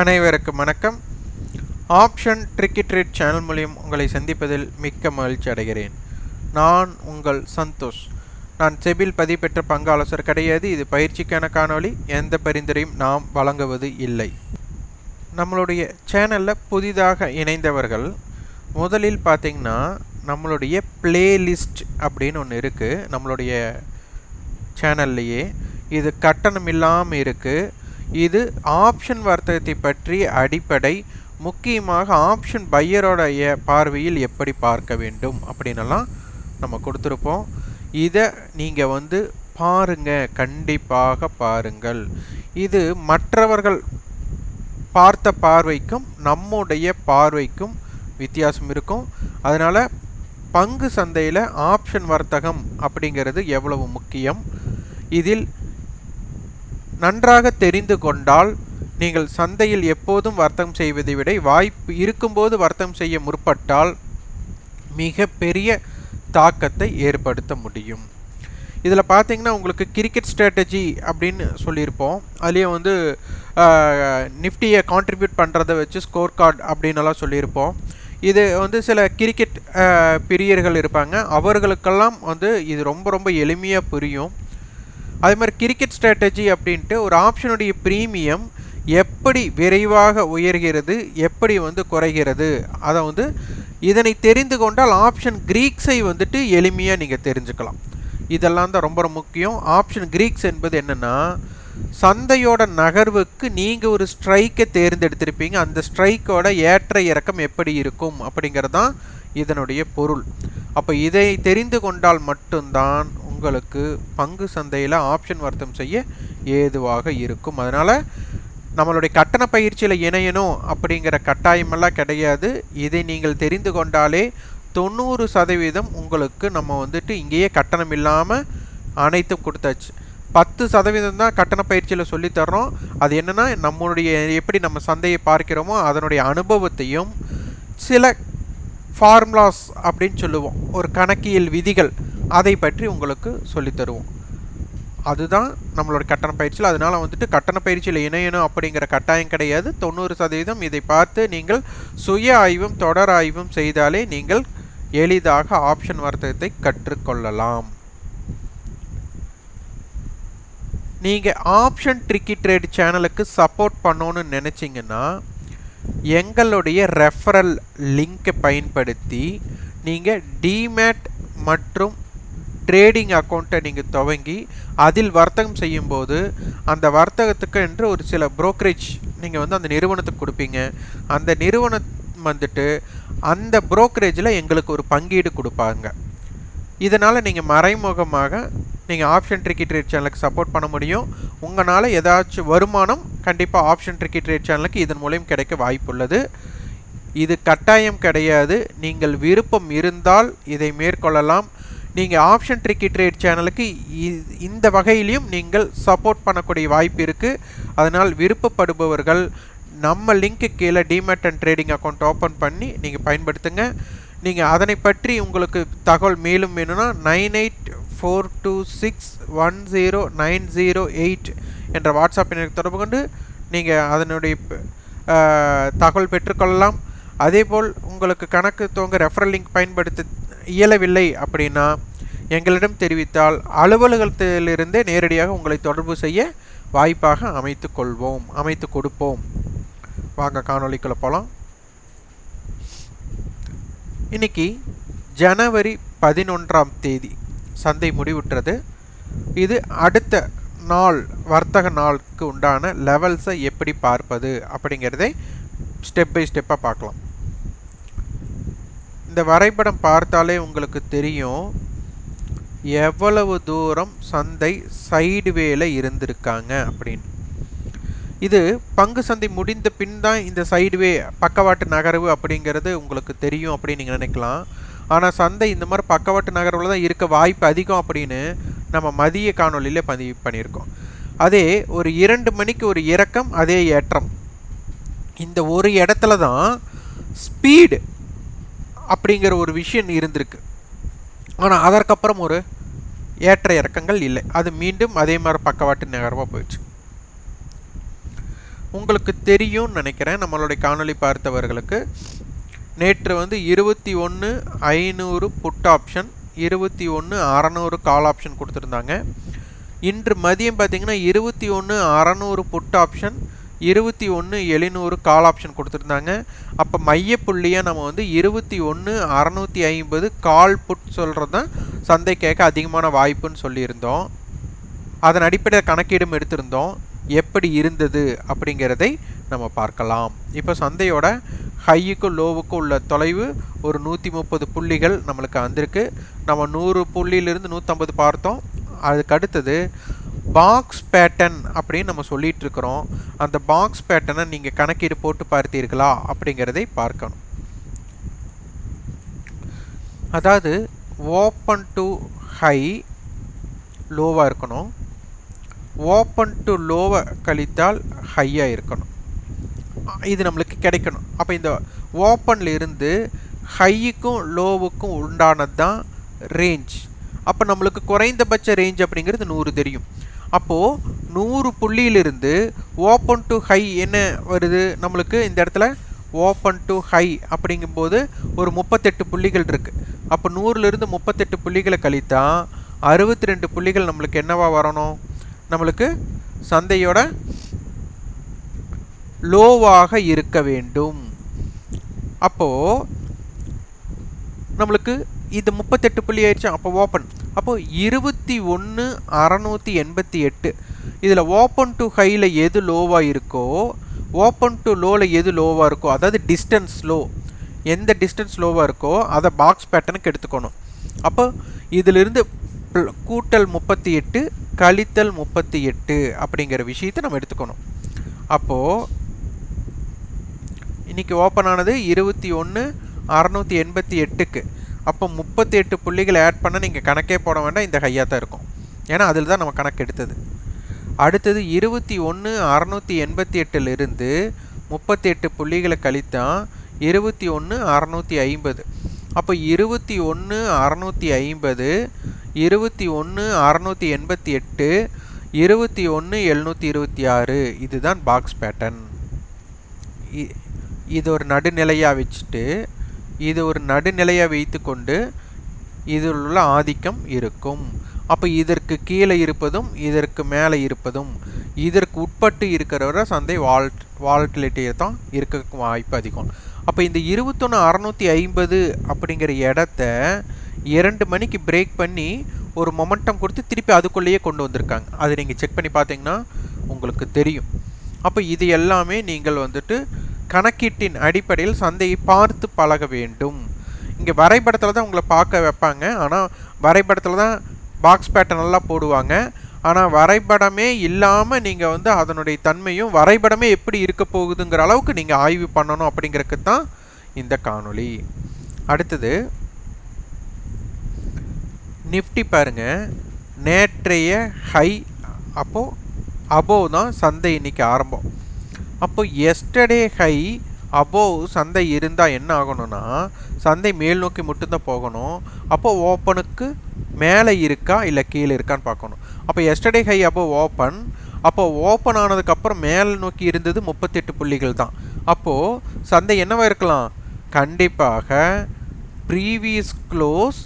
அனைவருக்கும் வணக்கம். Option tricky treat channel மூலியம் உங்களை சந்திப்பதில் மிக்க மகிழ்ச்சி அடைகிறேன். நான் உங்கள் சந்தோஷ். நான் செபில் பதிப்பெற்ற பங்கு ஆலோசகர் கிடையாது. இது பயிற்சிக்கான காணொளி. எந்த பரிந்துரையும் நாம் வழங்குவது இல்லை. நம்மளுடைய சேனலில் புதிதாக இணைந்தவர்கள் முதலில் பார்த்தீங்கன்னா நம்மளுடைய பிளேலிஸ்ட் அப்படின்னு ஒன்று இருக்குது நம்மளுடைய சேனல்லையே. இது கட்டணம் இல்லாமல் இருக்குது இது ஆப்ஷன் வர்த்தகத்தை பற்றி அடிப்படை முக்கியமாக ஆப்ஷன் பையரோடைய பார்வையில் எப்படி பார்க்க வேண்டும் அப்படின்னலாம் நம்ம கொடுத்துருப்போம். இதை நீங்கள் வந்து பாருங்க கண்டிப்பாக பாருங்கள். இது மற்றவர்கள் பார்த்த பார்வைக்கும் நம்முடைய பார்வைக்கும் வித்தியாசம் இருக்கும். அதனால் பங்கு சந்தையில் ஆப்ஷன் வர்த்தகம் அப்படிங்கிறது எவ்வளவு முக்கியம்? இதில் நன்றாக தெரிந்து கொண்டால் நீங்கள் சந்தையில் எப்போதும் வர்த்தகம் செய்வதை விட வாய்ப்பு இருக்கும்போது வர்த்தகம் செய்ய முற்பட்டால் மிக பெரிய தாக்கத்தை ஏற்படுத்த முடியும். இதில் பார்த்தீங்கன்னா உங்களுக்கு கிரிக்கெட் ஸ்ட்ராட்டஜி அப்படின்னு சொல்லியிருப்போம். அதுலேயும் வந்து நிஃப்டியை கான்ட்ரிபியூட் பண்ணுறதை வச்சு ஸ்கோர் கார்டு அப்படின்னலாம் சொல்லியிருப்போம். இது வந்து சில கிரிக்கெட் பிரியர்கள் இருப்பாங்க. அவர்களுக்கெல்லாம் வந்து இது ரொம்ப ரொம்ப எளிமையாக புரியும். அதே மாதிரி கிரிக்கெட் ஸ்ட்ராட்டஜி அப்படின்ட்டு ஒரு ஆப்ஷனுடைய ப்ரீமியம் எப்படி விரைவாக உயர்கிறது எப்படி வந்து குறைகிறது அதை வந்து இதனை தெரிந்து கொண்டால் ஆப்ஷன் கிரீக்ஸை வந்துட்டு எளிமையாக நீங்கள் தெரிஞ்சுக்கலாம். இதெல்லாம் தான் ரொம்ப முக்கியம். ஆப்ஷன் கிரீக்ஸ் என்பது என்னென்னா சந்தையோட நகர்வுக்கு நீங்கள் ஒரு ஸ்ட்ரைக்கை தேர்ந்தெடுத்திருப்பீங்க. அந்த ஸ்ட்ரைக்கோட ஏற்ற இறக்கம் எப்படி இருக்கும் அப்படிங்கிறது தான் இதனுடைய பொருள். அப்போ இதை தெரிந்து கொண்டால் மட்டும்தான் உங்களுக்கு பங்கு சந்தையில் ஆப்ஷன் வர்த்தம் செய்ய ஏதுவாக இருக்கும். அதனால் நம்மளுடைய கட்டண பயிற்சியில் இணையணும் அப்படிங்கிற கட்டாயமெல்லாம் கிடையாது. இதை நீங்கள் தெரிந்து கொண்டாலே தொண்ணூறு சதவீதம் உங்களுக்கு நம்ம வந்துட்டு இங்கேயே கட்டணம் இல்லாமல் அனைத்தும் கொடுத்தாச்சு. பத்து சதவீதம் தான் கட்டண பயிற்சியில் சொல்லித்தர்றோம் அது என்னென்னா நம்மளுடைய எப்படி நம்ம சந்தையை பார்க்கிறோமோ அதனுடைய அனுபவத்தையும் சில ஃபார்முலாஸ் அப்படின்னு சொல்லுவோம். ஒரு கணக்கியல் விதிகள். அதை பற்றி உங்களுக்கு சொல்லித்தருவோம் அதுதான் நம்மளோட கட்டண பயிற்சியில். அதனால் வந்துட்டு கட்டண பயிற்சியில் இணையணும் அப்படிங்கிற கட்டாயம் கிடையாது. தொண்ணூறு சதவீதம் இதை பார்த்து நீங்கள் சுய ஆய்வும் தொடர் ஆய்வும் செய்தாலே நீங்கள் எளிதாக ஆப்ஷன் வர்த்தகத்தை கற்றுக்கொள்ளலாம். நீங்கள் ஆப்ஷன் ட்ரிக்கி ட்ரேட் சேனலுக்கு சப்போர்ட் பண்ணோன்னு நினச்சிங்கன்னா எங்களுடைய ரெஃபரல் லிங்கை பயன்படுத்தி நீங்கள் டிமேட் மற்றும் ட்ரேடிங் அக்கௌண்ட்டை நீங்கள் துவங்கி அதில் வர்த்தகம் செய்யும்போது அந்த வர்த்தகத்துக்கு என்று ஒரு சில புரோக்கரேஜ் நீங்கள் வந்து அந்த நிறுவனத்துக்கு கொடுப்பீங்க. அந்த நிறுவனம் வந்துட்டு அந்த புரோக்கரேஜில் எங்களுக்கு ஒரு பங்கீடு கொடுப்பாங்க. இதனால் நீங்கள் மறைமுகமாக நீங்கள் ஆப்ஷன் ட்ரிக்கி ட்ரேட் சேனலுக்கு சப்போர்ட் பண்ண முடியும். உங்களால் ஏதாச்சும் வருமானம் கண்டிப்பாக ஆப்ஷன் ட்ரிக்கி ட்ரேட் சேனலுக்கு இதன் மூலியம் கிடைக்க வாய்ப்புள்ளது. இது கட்டாயம் கிடையாது. நீங்கள் விருப்பம் இருந்தால் இதை மேற்கொள்ளலாம். நீங்கள் ஆப்ஷன் ட்ரிக்கி ட்ரேட் சேனலுக்கு இந்த வகையிலையும் நீங்கள் சப்போர்ட் பண்ணக்கூடிய வாய்ப்பு இருக்குது அதனால் விருப்பப்படுபவர்கள் நம்ம லிங்க்கு கீழே demat and trading account open பண்ணி நீங்கள் பயன்படுத்துங்க. நீங்கள் அதனை பற்றி உங்களுக்கு தகவல் மேலும் வேணும்னா nine eight four two six one zero nine zero eight என்ற வாட்ஸ்அப் எனக்கு தொடர்பு கொண்டு நீங்கள் அதனுடைய தகவல் பெற்றுக்கொள்ளலாம். அதேபோல் உங்களுக்கு கணக்கு துவங்க ரெஃபரல் லிங்க் பயன்படுத்த இயலவில்லை அப்படின்னா எங்களிடம் தெரிவித்தால் அலுவலகத்திலிருந்தே நேரடியாக உங்களை தொடர்பு செய்ய வாய்ப்பாக அமைத்து கொள்வோம் அமைத்து கொடுப்போம். வாங்க காணொலிக்குள்ள போகலாம் இன்னைக்கு ஜனவரி பதினொன்றாம் தேதி சந்தை முடிவுற்றது. இது அடுத்த நாள் வர்த்தக நாளுக்கு உண்டான லெவல்ஸை எப்படி பார்ப்பது அப்படிங்கிறதை ஸ்டெப் பை ஸ்டெப்பாக பார்க்கலாம். இந்த வரைபடம் பார்த்தாலே உங்களுக்கு தெரியும். எவ்வளவு தூரம் சந்தை சைடுவேல இருந்திருக்காங்க அப்படின்னு. இது பங்கு சந்தை முடிந்த பின் தான் இந்த சைடுவே பக்கவாட்டு நகர்வு அப்படிங்கிறது உங்களுக்கு தெரியும் அப்படின்னு நீங்கள் நினைக்கலாம். ஆனால் சந்தை இந்த மாதிரி பக்கவாட்டு நகர்வில் தான் இருக்க வாய்ப்பு அதிகம் அப்படின்னு நம்ம மதிய காணொலியில் பதிவு பண்ணியிருக்கோம். அதே ஒரு இரண்டு மணிக்கு ஒரு இறக்கம் அதே ஏற்றம். இந்த ஒரு இடத்துல தான் ஸ்பீடு அப்படிங்கிற ஒரு விஷயம் இருந்திருக்கு. ஆனால் அதற்கப்புறம் ஒரு ஏற்ற இறக்கங்கள் இல்லை. அது மீண்டும் அதே மாதிரி பக்கவாட்டு நகரமாக போயிடுச்சு. உங்களுக்கு தெரியும்னு நினைக்கிறேன். நம்மளுடைய காணொளி பார்த்தவர்களுக்கு நேற்று வந்து இருபத்தி ஒன்று ஐநூறு புட் ஆப்ஷன் இருபத்தி ஒன்று அறநூறு கால் ஆப்ஷன் கொடுத்துருந்தாங்க. இன்று மதியம் பார்த்திங்கன்னா இருபத்தி ஒன்று அறநூறு புட் ஆப்ஷன் இருபத்தி ஒன்று எழுநூறு கால் ஆப்ஷன் கொடுத்துருந்தாங்க. அப்போ மையப்புள்ளியாக நம்ம வந்து இருபத்தி ஒன்று அறநூற்றி ஐம்பது கால் புட் சொல்கிறது தான் சந்தை கேட்க அதிகமான வாய்ப்புன்னு சொல்லியிருந்தோம். அதன் அடிப்படையில் கணக்கீடும் எடுத்திருந்தோம். எப்படி இருந்தது அப்படிங்கிறதை நம்ம பார்க்கலாம். இப்போ சந்தையோட ஹையுக்கும் லோவுக்கும் உள்ள தொலைவு ஒரு நூற்றி முப்பது புள்ளிகள் நம்மளுக்கு வந்திருக்கு. நம்ம நூறு புள்ளியிலிருந்து நூற்றம்பது பார்த்தோம். அதுக்கு அடுத்தது பாக்ஸ் பேட்டர்ன் அப்படின்னு நம்ம சொல்லிட்டு இருக்கிறோம் அந்த பாக்ஸ் பேட்டனை நீங்கள் கணக்கீடு போட்டு பார்த்தீர்களா அப்படிங்கிறதை பார்க்கணும். அதாவது ஓப்பன் டு ஹை லோவாக இருக்கணும். ஓப்பன் டு லோவை கழித்தால் ஹையாக இருக்கணும். இது நம்மளுக்கு கிடைக்கணும். அப்போ இந்த ஓப்பனில் இருந்து ஹையுக்கும் லோவுக்கும் உண்டானது தான் ரேஞ்ச் அப்போ நம்மளுக்கு குறைந்தபட்ச ரேஞ்ச் அப்படிங்கிறது நூறு தெரியும். அப்போது நூறு புள்ளியிலிருந்து ஓப்பன் டு ஹை என்ன வருது? நம்மளுக்கு இந்த இடத்துல ஓப்பன் டு ஹை அப்படிங்கும்போது ஒரு முப்பத்தெட்டு புள்ளிகள் இருக்குது அப்போ நூறுலேருந்து முப்பத்தெட்டு புள்ளிகளை கழித்தா அறுபத்தி ரெண்டு புள்ளிகள் நம்மளுக்கு என்னவா வரணும்? நம்மளுக்கு சந்தையோட லோவாக இருக்க வேண்டும். அப்போது நம்மளுக்கு இது முப்பத்தெட்டு புள்ளி ஆயிடுச்சு அப்போ ஓப்பன் அப்போது இருபத்தி ஒன்று அறநூற்றி எண்பத்தி எட்டு. இதில் ஓப்பன் டு ஹையில் எது லோவாக இருக்கோ ஓப்பன் டு லோவில் எது லோவாக இருக்கோ அதாவது டிஸ்டன்ஸ் லோ எந்த டிஸ்டன்ஸ் லோவாக இருக்கோ அதை பாக்ஸ் பேட்டர்னுக்கு எடுத்துக்கணும். அப்போ இதிலிருந்து கூட்டல் முப்பத்தி எட்டு கழித்தல் முப்பத்தி எட்டு அப்படிங்கிற விஷயத்தை நம்ம எடுத்துக்கணும். அப்போது இன்றைக்கி ஓப்பன் ஆனது இருபத்தி ஒன்று அறநூற்றி எண்பத்தி எட்டுக்கு. அப்போ முப்பத்தி எட்டு புள்ளிகளை ஆட் பண்ண நீங்கள் கணக்கே போட வேண்டாம் இந்த ஹையாக தான் இருக்கும். ஏன்னா அதில் தான் நம்ம கணக்கு எடுத்தது. அடுத்தது இருபத்தி ஒன்று அறநூற்றி எண்பத்தி எட்டுலேருந்து முப்பத்தி எட்டு புள்ளிகளை கழித்தான் இருபத்தி ஒன்று அறநூற்றி ஐம்பது. அப்போ இருபத்தி ஒன்று அறநூற்றி ஐம்பது இருபத்தி ஒன்று அறநூற்றி எண்பத்தி எட்டு இருபத்தி ஒன்று எழுநூற்றி இருபத்தி ஆறு. இதுதான் பாக்ஸ் பேட்டர்ன் இது ஒரு நடுநிலையாக வச்சுட்டு இது ஒரு நடுநிலையாக வைத்துக்கொண்டு இதில் உள்ள ஆதிக்கம் இருக்கும். அப்போ இதற்கு கீழே இருப்பதும் இதற்கு மேலே இருப்பதும் இதற்கு உட்பட்டு இருக்கிறவரை சந்தை வால்ட் வால்டிலிட்டியை தான் இருக்க வாய்ப்பு அதிகம். அப்போ இந்த இருபத்தொன்று அறநூற்றி ஐம்பது அப்படிங்கிற இடத்த இரண்டு மணிக்கு பிரேக் பண்ணி ஒரு மொமெண்டம் கொடுத்து திருப்பி அதுக்குள்ளேயே கொண்டு வந்திருக்காங்க. அதை நீங்கள் செக் பண்ணி பார்த்தீங்கன்னா உங்களுக்கு தெரியும். அப்போ இது எல்லாமே நீங்கள் வந்துட்டு கணக்கீட்டின் அடிப்படையில் சந்தையை பார்த்து பழக வேண்டும். இங்கே வரைபடத்தில் தான் உங்களை பார்க்க வைப்பாங்க. ஆனால் வரைபடத்தில் தான் பாக்ஸ் பேட்டர்ன் எல்லாம் போடுவாங்க. ஆனால் வரைபடமே இல்லாமல் நீங்கள் வந்து அதனுடைய தன்மையும் வரைபடமே எப்படி இருக்க போகுதுங்கிற அளவுக்கு நீங்கள் ஆய்வு பண்ணணும் அப்படிங்கிறதுக்கு தான் இந்த காணொளி. அடுத்தது நிஃப்டி பாருங்க. நேற்றைய ஹை அப்போது அபோவ் தான் சந்தை இன்னைக்கு ஆரம்பம். அப்போ எஸ்டர்டே ஹை அபோவ் சந்தை இருந்தால் என்ன ஆகணும்னா சந்தை மேல் நோக்கி மட்டும்தான் போகணும். அப்போது ஓப்பனுக்கு மேலே இருக்கா இல்லை கீழே இருக்கான்னு பார்க்கணும். அப்போ எஸ்டர்டே ஹை அபோவ் ஓப்பன் அப்போ ஓப்பன் ஆனதுக்கப்புறம் மேல் நோக்கி இருந்தது முப்பத்தெட்டு புள்ளிகள் தான். அப்போது சந்தை என்னவாக இருக்கலாம்? கண்டிப்பாக previous close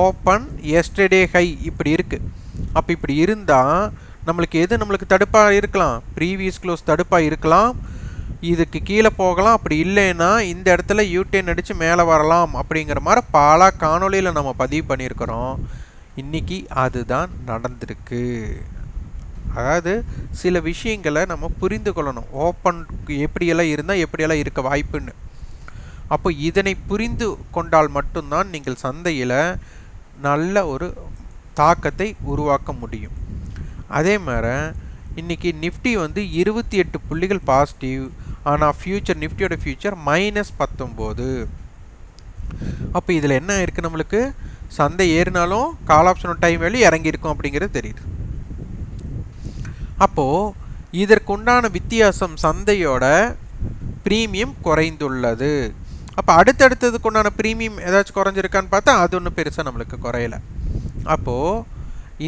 open yesterday high இப்படி இருக்குது அப்போ இப்படி இருந்தால் நம்மளுக்கு எது நம்மளுக்கு தடுப்பாக இருக்கலாம்? ப்ரீவியஸ் க்ளோஸ் தடுப்பாக இருக்கலாம். இதுக்கு கீழே போகலாம். அப்படி இல்லைன்னா இந்த இடத்துல யூடேன் அடித்து மேலே வரலாம் அப்படிங்கிற மாதிரி பல காணொலியில் நம்ம பதிவு பண்ணியிருக்கிறோம். இன்றைக்கி அதுதான் நடந்திருக்கு. அதாவது சில விஷயங்களை நம்ம புரிந்து கொள்ளணும். ஓப்பன் எப்படியெல்லாம் இருந்தால் எப்படியெல்லாம் இருக்க வாய்ப்புன்னு. அப்போ இதனை புரிந்து கொண்டால் மட்டும்தான் நீங்கள் சந்தையில் நல்ல ஒரு தாக்கத்தை உருவாக்க முடியும். அதே மாதிரி இன்றைக்கி நிஃப்டி வந்து இருபத்தி எட்டு புள்ளிகள் பாசிட்டிவ் ஆனால் ஃப்யூச்சர் நிஃப்டியோட ஃப்யூச்சர் மைனஸ் பத்தொம்போது அப்போ இதில் என்ன இருக்குது நம்மளுக்கு? சந்தை ஏறினாலும் கால் ஆப்ஷனோட டைம் வேலி இறங்கியிருக்கும் அப்படிங்கிறது தெரியுது. அப்போது இதற்குண்டான வித்தியாசம் சந்தையோட ப்ரீமியம் குறைந்துள்ளது. அப்போ அடுத்தடுத்ததுக்குண்டான ப்ரீமியம் ஏதாச்சும் குறைஞ்சிருக்கான்னு பார்த்தா அது ஒன்றும் பெருசாக நம்மளுக்கு குறையல. அப்போது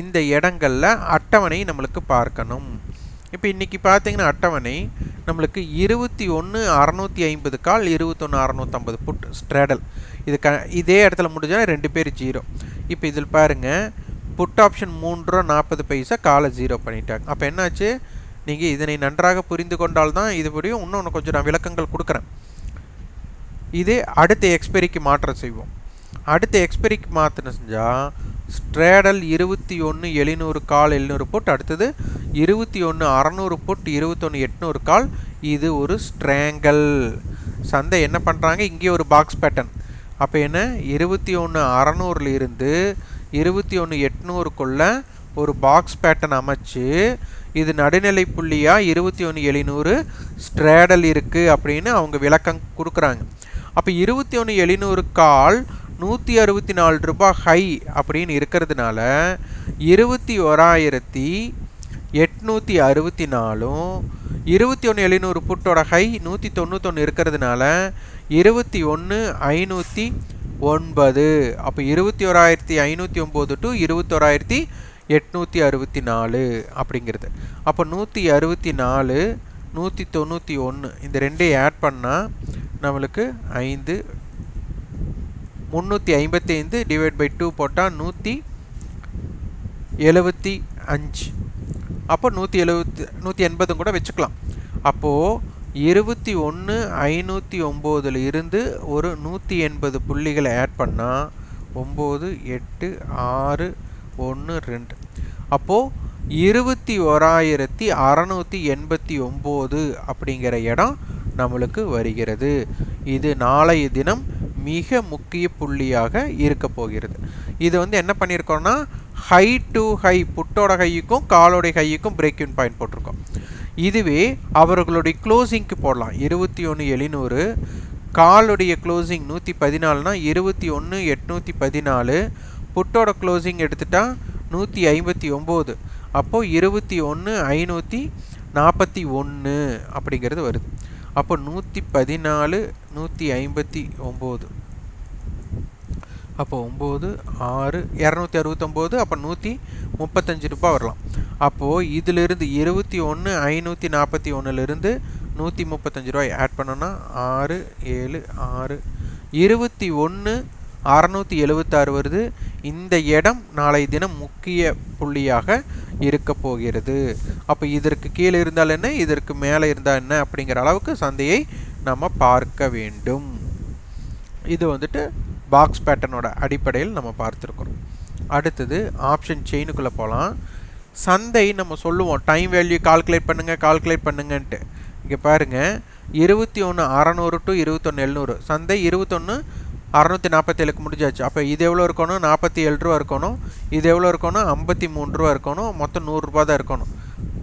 இந்த இடங்களில் அட்டவணை நம்மளுக்கு பார்க்கணும். இப்போ இன்றைக்கி பார்த்தீங்கன்னா அட்டவணை நம்மளுக்கு இருபத்தி ஒன்று அறநூற்றி ஐம்பது கால் இருபத்தொன்று அறநூற்றம்பது புட் ஸ்ட்ராடல் இது க இதே இடத்துல முடிஞ்சால் ரெண்டு பேர் ஜீரோ இப்போ இதில் பாருங்கள் புட் ஆப்ஷன் மூன்று ரூபா நாற்பது பைசா காலை ஜீரோ பண்ணிட்டாங்க. அப்போ என்னாச்சு? நீங்கள் இதனை நன்றாக புரிந்து கொண்டால் தான் இதுபடியும் இன்னொன்று கொஞ்சம் நான் விளக்கங்கள் கொடுக்குறேன். இது அடுத்த எக்ஸ்பெரிக்கு மாற்றம் செய்வோம். அடுத்த எக்ஸ்பெரிக்கு மாற்றணும் செஞ்சால் ஸ்ட்ரேடல் இருபத்தி ஒன்று எழுநூறு கால் எழுநூறு புட் அடுத்தது இருபத்தி ஒன்று அறநூறு புட் இருபத்தொன்று எட்நூறு கால். இது ஒரு ஸ்ட்ரேங்கல் சந்தை என்ன பண்ணுறாங்க இங்கே ஒரு பாக்ஸ் பேட்டர்ன் அப்போ என்ன? இருபத்தி ஒன்று அறநூறுல இருந்து இருபத்தி ஒன்று எட்நூறுக்குள்ள ஒரு பாக்ஸ் பேட்டர்ன் அமைச்சு இது நடுநிலை புள்ளியாக இருபத்தி ஒன்று எழுநூறு ஸ்ட்ரேடல் இருக்குது அப்படின்னு அவங்க விளக்கம் கொடுக்குறாங்க. அப்போ இருபத்தி ஒன்று எழுநூறு கால் நூற்றி அறுபத்தி நாலு ரூபாய் ஹை அப்படின்னு இருக்கிறதுனால இருபத்தி ஓராயிரத்தி எட்நூற்றி அறுபத்தி நாலும் இருபத்தி ஒன்று எழுநூறு புட்டோட ஹை நூற்றி தொண்ணூத்தொன்று இருக்கிறதுனால இருபத்தி ஒன்று ஐநூற்றி ஒன்பது. அப்போ இருபத்தி ஓராயிரத்தி ஐநூற்றி ஒம்பது டு இருபத்தோராயிரத்தி எட்நூற்றி அறுபத்தி நாலு அப்படிங்கிறது. அப்போ நூற்றி அறுபத்தி நாலு நூற்றி தொண்ணூற்றி ஒன்று இந்த ரெண்டையும் ஆட் பண்ணால் நம்மளுக்கு ஐந்து முந்நூற்றி ஐம்பத்தி ஐந்து டிவைட் பை டூ போட்டால் நூற்றி எழுபத்தி அஞ்சு. அப்போ நூற்றி எழுபத்தி நூற்றி எண்பதும் கூட வச்சுக்கலாம். அப்போது இருபத்தி ஒன்று ஐநூற்றி ஒம்போதில் இருந்து ஒரு நூற்றி எண்பது புள்ளிகளை ஆட் பண்ணால் ஒம்பது எட்டு ஆறு ஒன்று ரெண்டு. அப்போது இருபத்தி ஓராயிரத்தி அறநூற்றி எண்பத்தி ஒம்பது அப்படிங்கிற இடம் நம்மளுக்கு வருகிறது. இது நாளைய தினம் மிக முக்கிய புள்ளியாக இருக்க போகிறது. இது வந்து என்ன பண்ணியிருக்கோம்னா ஹை டு ஹை புட்டோட கைக்கும் காலோடைய கைக்கும் பிரேக் இன் பாயிண்ட் போட்டிருக்கோம். இதுவே அவர்களுடைய க்ளோசிங்க்கு போடலாம். இருபத்தி ஒன்று எழுநூறு காலுடைய க்ளோசிங் நூற்றி பதினாலுனா இருபத்தி ஒன்று எட்நூற்றி பதினாலு புட்டோட க்ளோசிங் எடுத்துட்டா நூற்றி ஐம்பத்தி ஒம்பது அப்போது இருபத்தி ஒன்று ஐநூற்றி நாற்பத்தி ஒன்று அப்படிங்கிறது வருது. அப்போ நூற்றி பதினாலு நூற்றி ஐம்பத்தி ஒம்பது. அப்போ ஒம்பது ஆறு இரநூத்தி அறுபத்தொம்போது அப்போ நூற்றி முப்பத்தஞ்சு ரூபாய் வரலாம். அப்போது இதிலிருந்து இருபத்தி ஒன்று ஐநூற்றி நாற்பத்தி ஒன்றுலேருந்து நூற்றி முப்பத்தஞ்சு ரூபாய் ஆட் பண்ணோன்னா ஆறு ஏழு ஆறு இருபத்தி ஒன்று அறநூற்றி எழுபத்தாறு வருது. இந்த இடம் நாளை தினம் முக்கிய புள்ளியாக இருக்க போகிறது. அப்போ இதற்கு கீழே இருந்தால் என்ன? இதற்கு மேலே இருந்தால் என்ன? அப்படிங்கிற அளவுக்கு சந்தையை நம்ம பார்க்க வேண்டும். இது வந்துட்டு பாக்ஸ் பேட்டர்னோட அடிப்படையில் நம்ம பார்த்துருக்குறோம். அடுத்தது ஆப்ஷன் செயினுக்குள்ளே போகலாம் சந்தை நம்ம சொல்லுவோம். டைம் வேல்யூ கால்குலேட் பண்ணுங்கள் கால்குலேட் பண்ணுங்கன்ட்டு. இங்கே பாருங்கள் இருபத்தி ஒன்று அறநூறு டு இருபத்தொன்று எழுநூறு. சந்தை இருபத்தொன்று அறநூற்றி நாற்பத்தேழுக்கு முடிஞ்சாச்சு. அப்போ இது எவ்வளோ இருக்கணும்? நாற்பத்தி ஏழு ரூபா இருக்கணும். இது எவ்வளோ இருக்கணும்? ஐம்பத்தி மூணு ரூபா இருக்கணும். மொத்தம் நூறுரூபா தான் இருக்கணும்.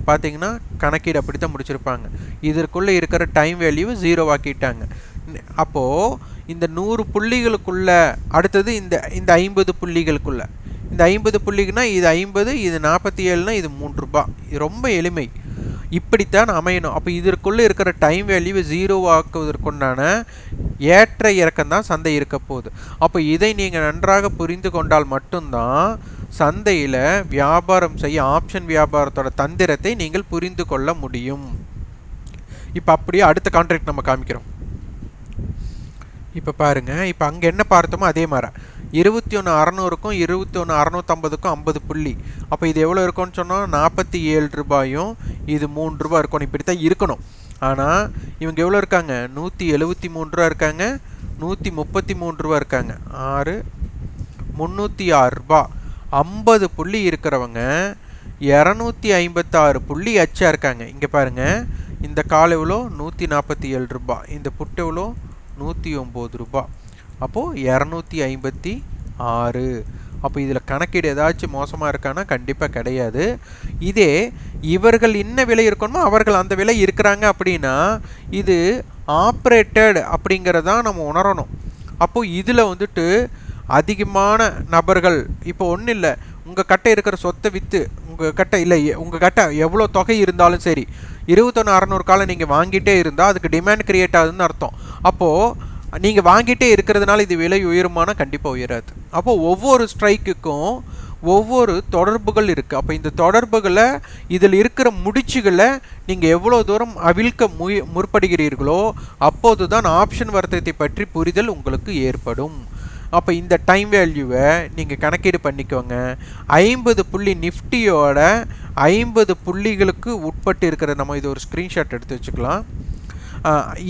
பார்த்தீங்கன்னா கணக்கீடு அப்படி தான் முடிச்சிருப்பாங்க. இதற்குள்ளே இருக்கிற டைம் வேல்யூ ஜீரோ ஆக்கிட்டாங்க அப்போது இந்த நூறு புள்ளிகளுக்குள்ள அடுத்தது இந்த இந்த ஐம்பது புள்ளிகளுக்குள்ள. இந்த ஐம்பது புள்ளிக்குன்னா இது ஐம்பது இது நாற்பத்தி ஏழுனா இது மூன்று ரூபா. இது ரொம்ப எளிமை. இப்படித்தான் அமையணும். அப்போ இதற்குள்ளே இருக்கிற டைம் வேல்யூவை ஜீரோவாக்குவதற்குண்டான ஏற்ற இறக்கம் தான் சந்தை இருக்க போகுது. அப்போ இதை நீங்கள் நன்றாக புரிந்து கொண்டால் மட்டும்தான் சந்தையில் வியாபாரம் செய்ய ஆப்ஷன் வியாபாரத்தோட தந்திரத்தை நீங்கள் புரிந்து கொள்ள முடியும். இப்போ அப்படியே அடுத்த கான்ட்ராக்ட் நம்ம காமிக்கிறோம். இப்போ பாருங்கள் இப்போ அங்கே என்ன பார்த்தோமோ அதே மாதிரி. இருபத்தி ஒன்று அறநூறுக்கும் இருபத்தி ஒன்று அறநூற்றம்பதுக்கும் ஐம்பது புள்ளி. அப்போ இது எவ்வளோ இருக்கும்னு சொன்னால் நாற்பத்தி ஏழு ரூபாயும் இது மூணு ரூபா இருக்கணும் இப்படி தான் இருக்கணும். ஆனால் இவங்க எவ்வளோ இருக்காங்க? நூற்றி எழுபத்தி மூணு ரூபா இருக்காங்க. நூற்றி முப்பத்தி மூணு ரூபா இருக்காங்க. ஆறு முந்நூற்றி ஆறு ரூபா. ஐம்பது புள்ளி இருக்கிறவங்க இரநூத்தி ஐம்பத்தாறு புள்ளி அச்சா இருக்காங்க. இங்கே பாருங்கள் இந்த கால் எவ்வளோ? நூற்றி நாற்பத்தி ஏழு ரூபா. இந்த புட்டு எவ்வளோ? நூற்றி ஒம்பது ரூபா. அப்போது இரநூத்தி ஐம்பத்தி ஆறு. அப்போ இதில் கணக்கீடு ஏதாச்சும் மோசமாக இருக்கான்னா கண்டிப்பாக கிடையாது. இதே இவர்கள் என்ன விலை இருக்கணுமோ அவர்கள் அந்த விலை இருக்கிறாங்க அப்படின்னா இது ஆப்ரேட்டட் அப்படிங்கிறதான் நம்ம உணரணும். அப்போது இதில் வந்துட்டு அதிகமான நபர்கள் இப்போ ஒன்றும் இல்லை உங்கள் கட்டை இருக்கிற சொத்தை விற்று உங்கள் கட்டை இல்லை உங்கள் கட்டை எவ்வளோ தொகை இருந்தாலும் சரி இருபத்தொன்று அறநூறு காலம் நீங்கள் வாங்கிட்டே இருந்தால் அதுக்கு டிமாண்ட் கிரியேட் ஆகுதுன்னு அர்த்தம். அப்போது நீங்கள் வாங்கிட்டே இருக்கிறதுனால இது விலை உயருமானா கண்டிப்பாக உயராது. அப்போது ஒவ்வொரு ஸ்ட்ரைக்குக்கும் ஒவ்வொரு தொடர்புகள் இருக்குது அப்போ இந்த தொடர்புகளை இதில் இருக்கிற முடிச்சுகளை நீங்கள் எவ்வளோ தூரம் அவிழ்க்க முய முற்படுகிறீர்களோ அப்போது தான் ஆப்ஷன் வர்த்தகத்தை பற்றி புரிதல் உங்களுக்கு ஏற்படும். அப்போ இந்த டைம் வேல்யூவை நீங்கள் கணக்கீடு பண்ணிக்கோங்க. ஐம்பது புள்ளி நிஃப்டியோட ஐம்பது புள்ளிகளுக்கு உட்பட்டு இருக்கிற நம்ம இது ஒரு ஸ்க்ரீன்ஷாட் எடுத்து வச்சுக்கலாம்.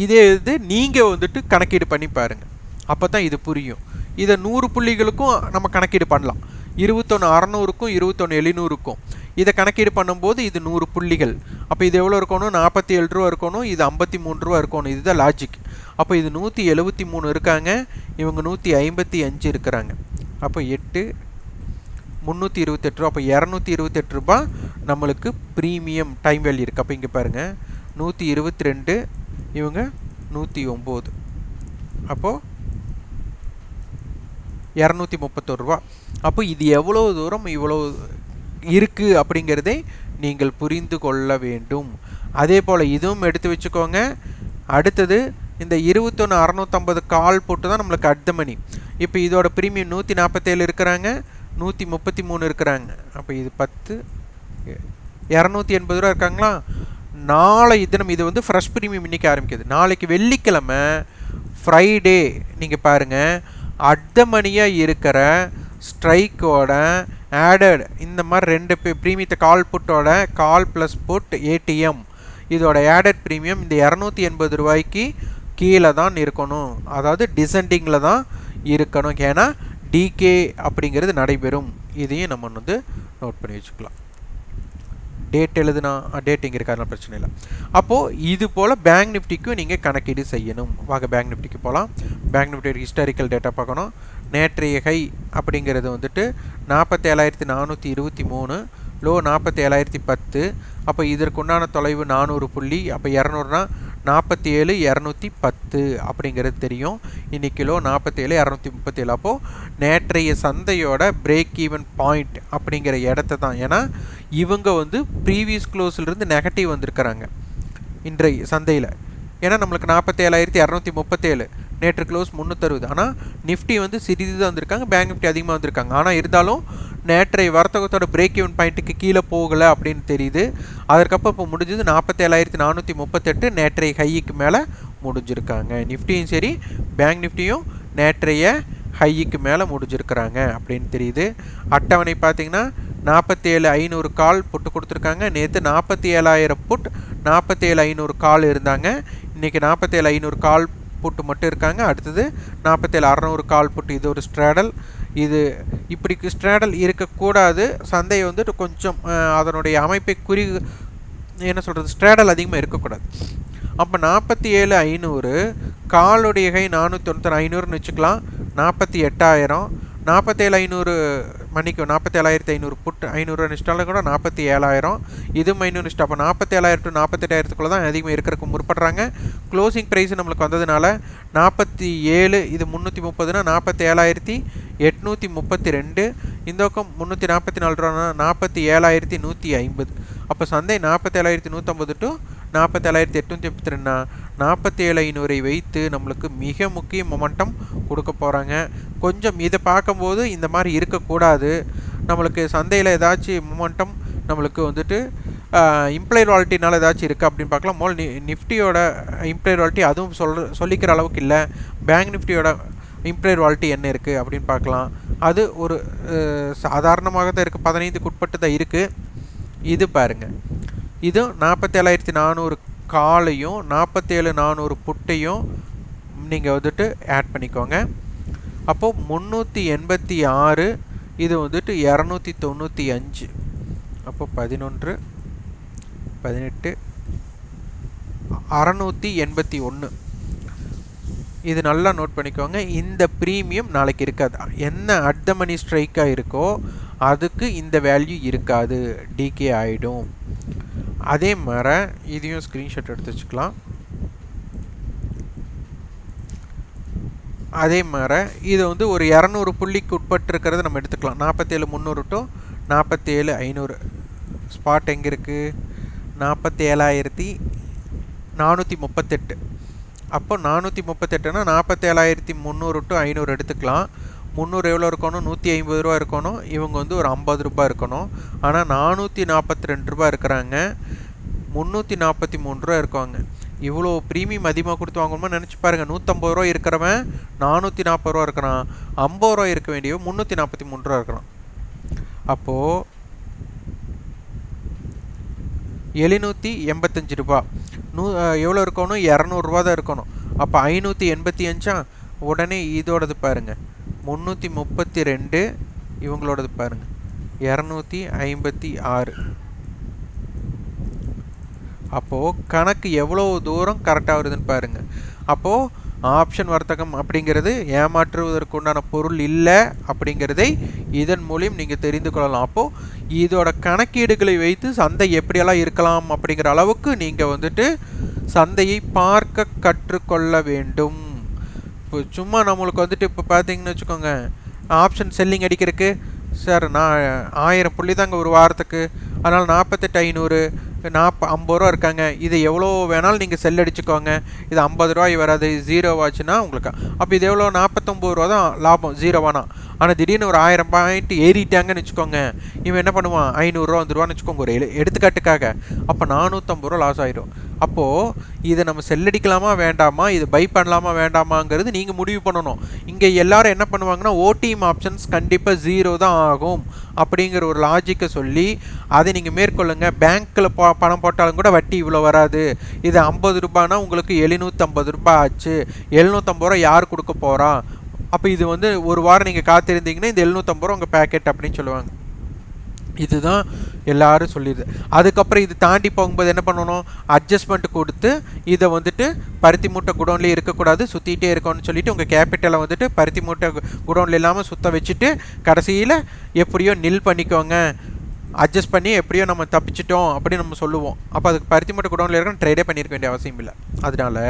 இதே இது நீங்கள் வந்துட்டு கணக்கீடு பண்ணி பாருங்கள் அப்போ தான் இது புரியும். இதை நூறு புள்ளிகளுக்கும் நம்ம கணக்கீடு பண்ணலாம். இருபத்தொன்று அறநூறுக்கும் இருபத்தொன்று எழுநூறுக்கும். இதை கணக்கீடு பண்ணும்போது இது நூறு புள்ளிகள். அப்போ இது எவ்வளோ இருக்கணும்? நாற்பத்தி ஏழு ரூபா இருக்கணும். இது ஐம்பத்தி மூணு ரூபா இருக்கணும். இதுதான் லாஜிக் அப்போ இது நூற்றி எழுபத்தி மூணு இருக்காங்க. இவங்க நூற்றி ஐம்பத்தி அஞ்சு இருக்கிறாங்க. அப்போ எட்டு முந்நூற்றி இருபத்தெட்டு ரூபா. அப்போ இரநூத்தி இருபத்தெட்டு ரூபா நம்மளுக்கு ப்ரீமியம் டைம் வேல்யூ இருக்குது அப்போ இங்கே பாருங்கள் நூற்றி இருபத்தி ரெண்டு இவங்க நூற்றி ஒம்பது. அப்போது இரநூத்தி முப்பத்தொரு ரூபா. அப்போ இது எவ்வளோ தூரம் இவ்வளோ இருக்குது அப்படிங்கிறதை நீங்கள் புரிந்து கொள்ள வேண்டும். அதே போல் இதுவும் எடுத்து வச்சுக்கோங்க. அடுத்தது இந்த இருபத்தொன்று அறநூற்றம்பது கால் போட்டு தான் நம்மளுக்கு அடுத்த மணி. இப்போ இதோட ப்ரீமியம் நூற்றி நாற்பத்தேழு இருக்கிறாங்க நூற்றி முப்பத்தி மூணு இருக்கிறாங்க. அப்போ இது பத்து இரநூத்தி எண்பது ரூபா இருக்காங்களா? நாளை தினம் இது வந்து ஃப்ரெஷ் ப்ரீமியம் இன்றைக்கி ஆரம்பிக்குது. நாளைக்கு வெள்ளிக்கிழமை ஃப்ரைடே நீங்கள் பாருங்கள் அர்த்தமணியாக இருக்கிற ஸ்ட்ரைக்கோட ஆடட் இந்த மாதிரி ரெண்டு ப்ரீமியத்தை கால் புட்டோட கால் ப்ளஸ் புட் ஏடிஎம் இதோட ஆடட் ப்ரீமியம் இந்த இரநூத்தி எண்பது ரூபாய்க்கு கீழே தான் இருக்கணும். அதாவது டிசெண்டிங்கில் தான் இருக்கணும். ஏன்னா டிகே அப்படிங்கிறது நடைபெறும். இதையும் நம்ம வந்து நோட் பண்ணி வச்சுக்கலாம். டேட் எழுதுனா டேட் இங்கே இருக்காதுலாம் பிரச்சனை இல்லை. அப்போது இது போல் பேங்க் நிஃப்டிக்கும் நீங்கள் கணக்கீடு செய்யணும். வாங்க பேங்க் நிஃப்டிக்கு போகலாம் பேங்க் நிஃப்டி ஹிஸ்டாரிக்கல் டேட்டா பார்க்கணும். நேற்றைய ஹை அப்படிங்கிறது வந்துட்டு நாற்பத்தேழாயிரத்தி நானூற்றி இருபத்தி மூணு லோ நாற்பத்தி ஏழாயிரத்தி பத்து. அப்போ இதற்குண்டான தொலைவு நானூறு புள்ளி அப்போ இரநூறுனா நாற்பத்தி ஏழு இரநூத்தி பத்து அப்படிங்கிறது தெரியும். இன்னைக்கு கிலோ நாற்பத்தேழு இரநூத்தி முப்பத்தேழு. அப்போது நேற்றைய சந்தையோட பிரேக் ஈவன் பாயிண்ட் அப்படிங்கிற இடத்த தான். ஏன்னா இவங்க வந்து ப்ரீவியஸ் க்ளோஸ்லேருந்து நெகட்டிவ் வந்திருக்கிறாங்க. இன்றைய சந்தையில். ஏன்னா நம்மளுக்கு நாற்பத்தேழாயிரத்தி இரநூத்தி முப்பத்தேழு. நேற்று க்ளோஸ் முந்நூற்றறுபது ஆனால் நிஃப்டி வந்து சிறிது தான் வந்திருக்காங்க பேங்க் நிஃப்டி அதிகமாக வந்திருக்காங்க. ஆனால் இருந்தாலும் நேற்றைய வர்த்தகத்தோட பிரேக் இவன் பாயிண்ட்டுக்கு கீழே போகலை அப்படின்னு தெரியுது. அதற்கப்புறம் இப்போ முடிஞ்சது நாற்பத்தேழாயிரத்தி நானூற்றி முப்பத்தெட்டு நேற்றைய ஹைக்கு மேலே முடிஞ்சிருக்காங்க. நிஃப்டியும் சரி பேங்க் நிஃப்டியும் நேற்றைய ஹைக்கு மேலே முடிஞ்சிருக்கிறாங்க அப்படின்னு தெரியுது. அட்டவணை பார்த்தீங்கன்னா நாற்பத்தி ஏழு ஐநூறு கால் புட்டு கொடுத்துருக்காங்க. நேற்று நாற்பத்தி ஏழாயிரம் புட் நாற்பத்தி ஏழு ஐநூறு கால் இருந்தாங்க. இன்றைக்கி நாற்பத்தேழு ஐநூறு கால் புட்டு மட்டும் இருக்காங்க. அடுத்தது நாற்பத்தேழு அறநூறு கால் புட்டு. இது ஒரு ஸ்ட்ராடல் இது இப்படி ஸ்ட்ராடல் இருக்கக்கூடாது. சந்தை வந்துட்டு கொஞ்சம் அதனுடைய அமைப்பை குறி என்ன சொல்கிறது ஸ்ட்ராடல் அதிகமாக இருக்கக்கூடாது. அப்போ நாற்பத்தி ஏழு ஐநூறு காலுடைய கை நானூற்றி தொண்ணூற்றி ஐநூறுன்னு வச்சுக்கலாம். நாற்பத்தி எட்டாயிரம் நாற்பத்தேழு ஐநூறு மணிக்கு நாற்பத்தேழாயிரத்தி ஐநூறு புட்டு ஐநூறு நிஷ்டாலும் கூட நாற்பத்தி ஏழாயிரம் இதுவும் ஐநூறு நிஷ்டா அப்போ நாற்பத்தேழாயிரம் டு நாற்பத்தெட்டாயிரத்துக்குள்ளே தான் அதிகமாக இருக்கிறதுக்கு முற்படுறாங்க. க்ளோசிங் ப்ரைஸ் நம்மளுக்கு வந்ததுனால நாற்பத்தி ஏழு இது முந்நூற்றி முப்பதுனா நாற்பத்தேழாயிரத்தி எட்நூற்றி முப்பத்தி ரெண்டு. இந்த பக்கம் முந்நூற்றி நாற்பத்தி நாலு ரூபானா நாற்பத்தி ஏழாயிரத்தி நூற்றி ஐம்பது. அப்போ சந்தை நாற்பத்தேழாயிரத்தி நூற்றம்பது டு நாற்பத்தேழாயிரத்தி எட்நூற்றி முப்பத்தி ரெண்டுனா நாற்பத்தி ஏழு ஐநூறை வைத்து நம்மளுக்கு மிக முக்கிய மொமெண்டம் கொடுக்க போகிறாங்க கொஞ்சம் இதை பார்க்கும்போது இந்த மாதிரி இருக்கக்கூடாது. நம்மளுக்கு சந்தையில் ஏதாச்சும் மொமெண்டம் நம்மளுக்கு வந்துட்டு இம்ப்ளைட் வாலிட்டினால் ஏதாச்சும் இருக்குது அப்படின்னு பார்க்கலாம். மோல் நி நிஃப்டியோட இம்ப்ளைட் வாலிட்டி அதுவும் சொல் சொல்லிக்கிற அளவுக்கு இல்லை. பேங்க் நிஃப்டியோட இம்ப்ளைட் வாலிட்டி என்ன இருக்குது அப்படின்னு பார்க்கலாம். அது ஒரு சாதாரணமாக தான் இருக்குது பதினைந்துக்கு உட்பட்டு தான் இருக்குது இது பாருங்கள் இதுவும் நாற்பத்தேழாயிரத்தி நானூறு காலையும் நாற்பத்தேழு நானூறு புட்டையும் நீங்கள் வந்துட்டு ஆட் பண்ணிக்கோங்க. அப்போது முந்நூற்றி எண்பத்தி ஆறு இது வந்துட்டு இரநூத்தி தொண்ணூற்றி அஞ்சு. அப்போ பதினொன்று பதினெட்டு அறநூற்றி எண்பத்தி ஒன்று இது நல்லா நோட் பண்ணிக்கோங்க. இந்த ப்ரீமியம் நாளைக்கு இருக்காது. என்ன அட் த மணி ஸ்ட்ரைக்காக இருக்கோ அதுக்கு இந்த வேல்யூ இருக்காது. டிகே ஆகிடும் அதே மாதிரி இதையும் ஸ்க்ரீன்ஷாட் எடுத்து வச்சுக்கலாம். அதே மாதிரி இது வந்து ஒரு இரநூறு புள்ளிக்கு உட்பட்டிருக்கிறத நம்ம எடுத்துக்கலாம். நாற்பத்தேழு முந்நூறு டு நாற்பத்தேழு ஐநூறு. ஸ்பாட் எங்கே இருக்குது நாற்பத்தி ஏழாயிரத்தி நானூற்றி முப்பத்தெட்டு. அப்போ நானூற்றி முப்பத்தெட்டுனா நாற்பத்தேழாயிரத்தி முந்நூறு டு ஐநூறு எடுத்துக்கலாம். முந்நூறு எவ்வளோ இருக்கணும்? நூற்றி ஐம்பது ரூபா இருக்கணும். இவங்க வந்து ஒரு ஐம்பது ரூபா இருக்கணும். ஆனால் நானூற்றி நாற்பத்தி ரெண்டு ரூபா இருக்கிறாங்க. முந்நூற்றி நாற்பத்தி மூணு ரூபா இருக்காங்க. இவ்வளோ ப்ரீமியம் அதிகமாக கொடுத்து வாங்கணுமா நினச்சி பாருங்கள் நூற்றம்பது ரூபா இருக்கிறவன் நானூற்றி நாற்பது ரூபா இருக்கிறான். ஐம்பது ரூபா இருக்க வேண்டிய முந்நூற்றி நாற்பத்தி மூணு ரூபா இருக்கிறான். அப்போது எழுநூற்றி எண்பத்தஞ்சு ரூபா. நூ எவ்வளோ இருக்கணும்? இரநூறுவா தான் இருக்கணும். அப்போ ஐநூற்றி எண்பத்தி அஞ்சா? உடனே இதோடது பாருங்கள் முந்நூற்றி முப்பத்தி ரெண்டு. இவங்களோடது பாருங்கள் இரநூத்தி ஐம்பத்தி ஆறு. அப்போது கணக்கு எவ்வளோ தூரம் கரெக்டாக வருதுன்னு பாருங்கள் அப்போது ஆப்ஷன் வர்த்தகம் அப்படிங்கிறது ஏமாற்றுவதற்குண்டான பொருள் இல்லை அப்படிங்கிறதை இதன் மூலியம் நீங்கள் தெரிந்து கொள்ளலாம். அப்போது இதோட கணக்கீடுகளை வைத்து சந்தை எப்படியெல்லாம் இருக்கலாம் அப்படிங்கிற அளவுக்கு நீங்கள் வந்துட்டு சந்தையை பார்க்க கற்றுக்கொள்ள வேண்டும். இப்போ சும்மா நம்மளுக்கு வந்துட்டு இப்போ பார்த்தீங்கன்னு வச்சுக்கோங்க ஆப்ஷன் செல்லிங் அடிக்கிறதுக்கு சார் நான் ஆயிரம் புள்ளி தாங்க ஒரு வாரத்துக்கு அதனால் நாற்பத்தெட்டு ஐநூறு நாற்ப ஐம்பது ரூபா இருக்காங்க. இது எவ்வளோ வேணாலும் நீங்கள் செல் அடிச்சுக்கோங்க. இது ஐம்பது ரூபாய் வராது ஜீரோ ஆச்சுன்னா உங்களுக்கு அப்போ இது எவ்வளோ? நாற்பத்தொம்பது ரூபா தான் லாபம் ஜீரோவானா ஆனால் திடீர்னு ஒரு ஆயிரம் பாயிண்ட் ஏறிட்டாங்கன்னு வச்சுக்கோங்க. இவன் என்ன பண்ணுவான்? ஐநூறுரூவா வந்துருவான்னு வச்சுக்கோங்க ஒரு எடுத்துக்காட்டுக்காக. அப்போ நானூற்றம்பது ரூபா லாஸ் ஆயிடும் அப்போது இதை நம்ம செல்லடிக்கலாமா வேண்டாமா இது பை பண்ணலாமா வேண்டாமாங்கிறது நீங்கள் முடிவு பண்ணணும். இங்கே எல்லாரும் என்ன பண்ணுவாங்கன்னா ஓடிஎம் ஆப்ஷன்ஸ் கண்டிப்பாக ஜீரோ தான் ஆகும் அப்படிங்கிற ஒரு லாஜிக்கை சொல்லி அதை நீங்கள் மேற்கொள்ளுங்கள் பேங்க்கில் போ பணம் போட்டாலும் கூட வட்டி இவ்வளோ வராது. இது ஐம்பது ரூபானா உங்களுக்கு எழுநூற்றம்பது ரூபாய் ஆச்சு. எழுநூற்றம்பது ரூபா யார் கொடுக்க போகிறா அப்போ இது வந்து ஒரு வாரம் நீங்கள் காத்திருந்தீங்கன்னா இந்த எழுநூற்றம்பது ரூபா உங்கள் பேக்கெட் அப்படின்னு சொல்லுவாங்க. இதுதான் எல்லாரும் சொல்லிடுது அதுக்கப்புறம் இது தாண்டி போகும்போது என்ன பண்ணணும்? அட்ஜஸ்ட்மெண்ட் கொடுத்து இதை வந்துட்டு பருத்தி மூட்டை குடோன்லேயே இருக்கக்கூடாது சுற்றிட்டே இருக்கணும்னு சொல்லிட்டு உங்கள் கேபிட்டலை வந்துட்டு பருத்தி மூட்டை குடோனில் இல்லாமல் சுற்ற வச்சுட்டு கடைசியில் எப்படியோ நில் பண்ணிக்கோங்க. அட்ஜஸ்ட் பண்ணி எப்படியோ நம்ம தப்பிச்சிட்டோம் அப்படின்னு நம்ம சொல்லுவோம். அப்போ அதுக்கு பருத்தி மூட்டை குடோனில் இருக்கணும் ட்ரேடே பண்ணியிருக்க வேண்டிய அவசியம் இல்லை. அதனால்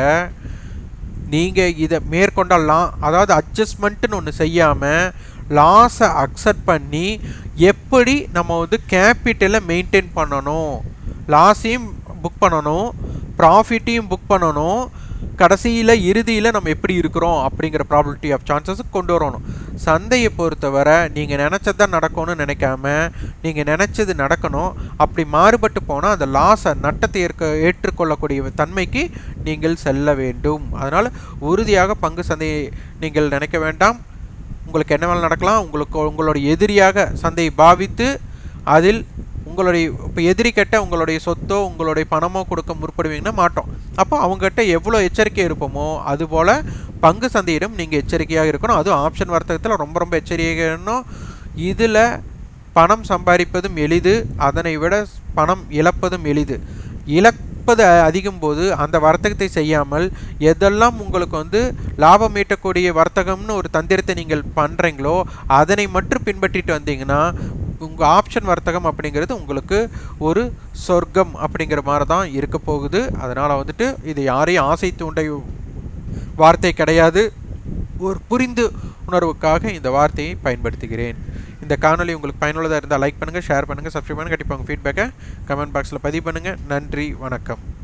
நீங்கள் இதை மேற்கொண்டலாம். அதாவது அட்ஜஸ்ட்மெண்ட்டுன்னு ஒன்று செய்யாமல் லாஸை அக்செப்ட் பண்ணி எப்படி நம்ம வந்து கேபிட்டலை மெயின்டைன் பண்ணணும். லாஸையும் புக் பண்ணணும். ப்ராஃபிட்டையும் புக் பண்ணணும். கடைசியில் இறுதியில் நம்ம எப்படி இருக்கிறோம் அப்படிங்கிற ப்ராபிலிட்டி ஆஃப் சான்சஸுக்கு கொண்டு வரணும். சந்தையை பொறுத்தவரை நீங்கள் நினச்சது தான் நடக்கணும்னு நினைக்காம நீங்கள் நினச்சது நடக்கணும். அப்படி மாறுபட்டு போனால் அந்த லாஸை நட்டத்தை ஏற்க ஏற்றுக்கொள்ளக்கூடிய தன்மைக்கு நீங்கள் செல்ல வேண்டும். அதனால் உறுதியாக பங்கு சந்தையை நீங்கள் நினைக்க வேண்டாம். உங்களுக்கு என்ன வேலை நடக்கலாம். உங்களுக்கு உங்களுடைய எதிரியாக சந்தையை பாவித்து அதில் உங்களுடைய இப்போ எதிரி கிட்ட உங்களுடைய சொத்தோ உங்களுடைய பணமோ கொடுக்க முற்படுவீங்கன்னா மாட்டோம். அப்போ அவங்ககிட்ட எவ்வளோ எச்சரிக்கை இருப்போமோ அதுபோல் பங்கு சந்தையிடம் நீங்கள் எச்சரிக்கையாக இருக்கணும். அதுவும் ஆப்ஷன் வர்த்தகத்தில் ரொம்ப ரொம்ப எச்சரிக்கைன்னு இதில் பணம் சம்பாதிப்பதும் எளிது. அதனை விட பணம் இழப்பதும் எளிது. இழப்பது அதிகம் போது அந்த வர்த்தகத்தை செய்யாமல் எதெல்லாம் உங்களுக்கு வந்து லாபம் ஈட்டக்கூடிய வர்த்தகம்னு ஒரு தந்திரத்தை நீங்கள் பண்ணுறீங்களோ அதனை மட்டும் பின்பற்றிட்டு வந்தீங்கன்னா உங்கள் ஆப்ஷன் வர்த்தகம் அப்படிங்கிறது உங்களுக்கு ஒரு சொர்க்கம் அப்படிங்கிற மாதிரி தான் இருக்க போகுது. அதனால் வந்துட்டு இது யாரையும் ஆசை தூண்டை வார்த்தை கிடையாது. ஒரு புரிந்து உணர்வுக்காக இந்த வார்த்தையை பயன்படுத்துகிறேன். இந்த காணொலி உங்களுக்கு பயனுள்ளதாக இருந்தால் லைக் பண்ணுங்கள் ஷேர் பண்ணுங்கள் சப்ஸ்கிரைப் பண்ணுங்கள் கண்டிப்பாக உங்கள் ஃபீட்பேக்கை கமெண்ட் பாக்ஸில் பதிவு பண்ணுங்கள் நன்றி வணக்கம்.